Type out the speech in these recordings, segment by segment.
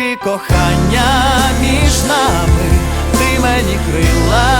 Тільки кохання між нами, ти мені крила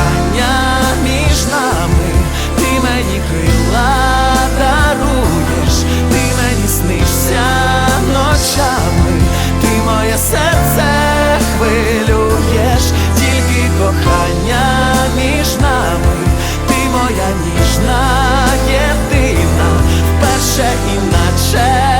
моя ніжна єдина, вперше інакше.